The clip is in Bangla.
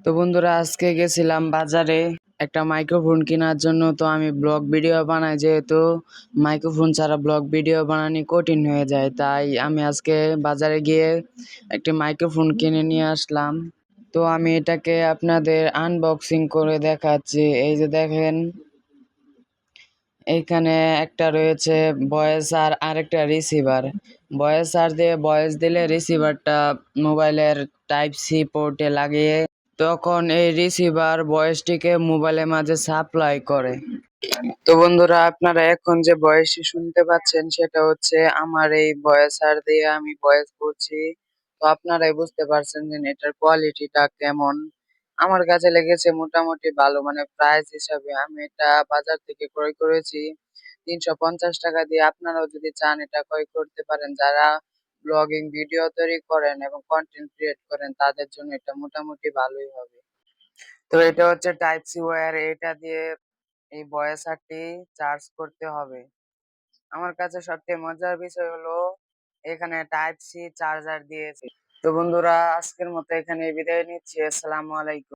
তো বন্ধুরা, আজকে গেছিলাম বাজারে একটা মাইক্রোফোন কেনার জন্য। তো আমি ব্লগ ভিডিও বানাই, যেহেতু মাইক্রোফোন ছাড়া ব্লগ ভিডিও বানানি কঠিন হয়ে যায়। তাই আমি আজকে বাজারে গিয়ে একটি মাইক্রোফোন কিনে নিয়ে আসলাম। তো আমি এটাকে আপনাদের আনবক্সিং করে দেখাচ্ছি। এই যে দেখেন এইখানে একটা রয়েছে ভয়েস আর আরেকটা রিসিভার ভয়েস আর দিয়ে ভয়েস দিলে রিসিভারটা মোবাইলের টাইপ সি পোর্টে লাগিয়ে তখন এই রিসিভার ভয়েসটিকে মোবাইলের মাঝে সাপ্লাই করে। তো বন্ধুরা, আপনারা এখন যে ভয়েসটি শুনতে পাচ্ছেন, সেটা হচ্ছে আমার এই ভয়েস আর দিয়ে আমি ভয়েস করছি তো আপনারাই বুঝতে পারছেন যে এটার কোয়ালিটিটা কেমন। আমার কাছে লেগেছে মোটামুটি ভালো মানে প্রাইস হিসাবে আমি এটা বাজার থেকে ক্রয় করেছি। তিনশো পঞ্চাশ টাকা দিয়ে আপনারাও যদি চান এটা ক্রয় করতে পারেন। যারা ব্লগিং ভিডিও তৈরি করেন এবং কন্টেন্ট ক্রিয়েট করেন, তাদের জন্য এটা মোটামুটি ভালোই হবে। তো এটা হচ্ছে টাইপ সি ওয়্যার এটা দিয়ে এই ভয়েসারটি চার্জ করতে হবে। আমার কাছে সবচেয়ে মজার বিষয় হলো, এখানে টাইপ সি চার্জার দিয়েছে। তো বন্ধুরা, আজকের মতো এখানে বিদায় নিচ্ছি। আসসালামু আলাইকুম।